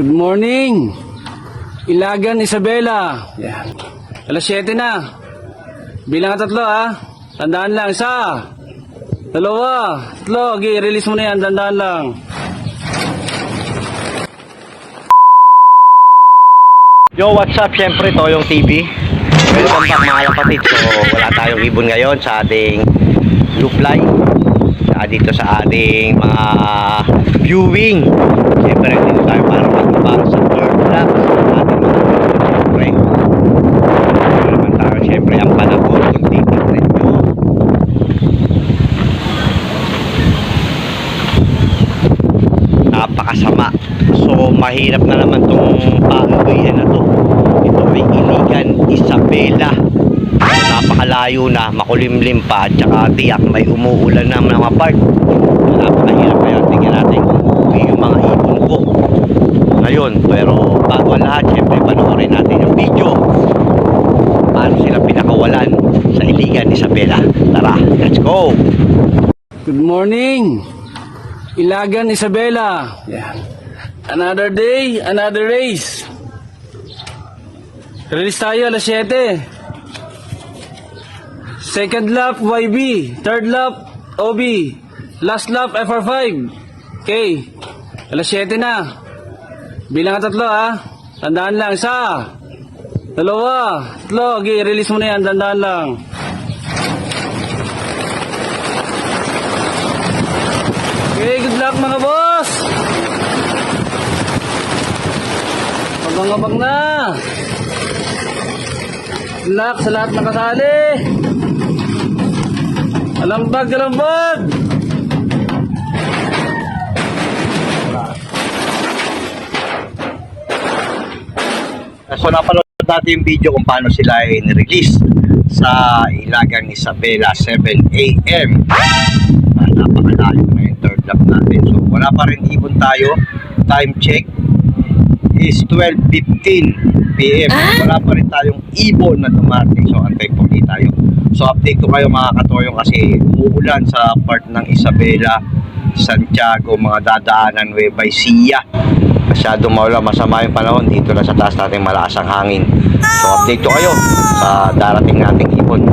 Good morning. Ilagan Isabela. Yan. Alas 7 na. Bilang ang tatlo ha. Tandaan lang. Isa. Dalawa. Tatlo. Okay, release mo na yan. Tandaan lang. Yo, what's up? Siyempre, Toyong TV. Welcome back mga kapatid. So, wala tayong ibon ngayon sa ating loop line. Sa dito sa ating mga viewing. Siyempre, dito tayo para magbabang sa third lap sa ating mga siyempre. Ano naman tayo, siyempre, ang panahon kung titignan nyo. Napakasama. So, mahirap na naman tong pauwian na to. Ito may iligan, Isabela. Napakalayo na, makulimlim pa, at saka tiyak may umuulan na mga part. Napakahirap na yan. Tingnan natin kung uuwi yung mga ibon ko. Ngayon, pero bago ang lahat, syempre panoorin natin yung video. Paano sila pinakawalan sa iligan, Isabela. Tara, let's go! Good morning. Ilagan Isabela. Yan. Another day, another race. Release tayo alas 7. Second lap YB, third lap OB, last lap FR5. Okay. Alas 7 na. Bilang ang tatlo ha. Tandaan lang. Isa. Dalawa. Tatlo. Okay, release mo na yan. Tandaan lang. Okay, good luck mga boss! Abang-abang na! Luck sa lahat nakasali! Alambag, alambag! So napanood natin yung video kung paano sila ay release sa Ilagan Isabela 7 a.m. Ah, napakalayo lap natin. So wala pa rin ibon tayo. Time check is 12.15 p.m. Wala pa rin tayong ibon na dumating. So antay po tayo. So update ko kayo mga katoyong kasi umuulan sa part ng Isabela, Santiago, mga dadaanan Nueva Ecija masyadong maulan, masama yung panahon dito na sa taas natin malakas ang hangin so update ko kayo sa darating nating ibon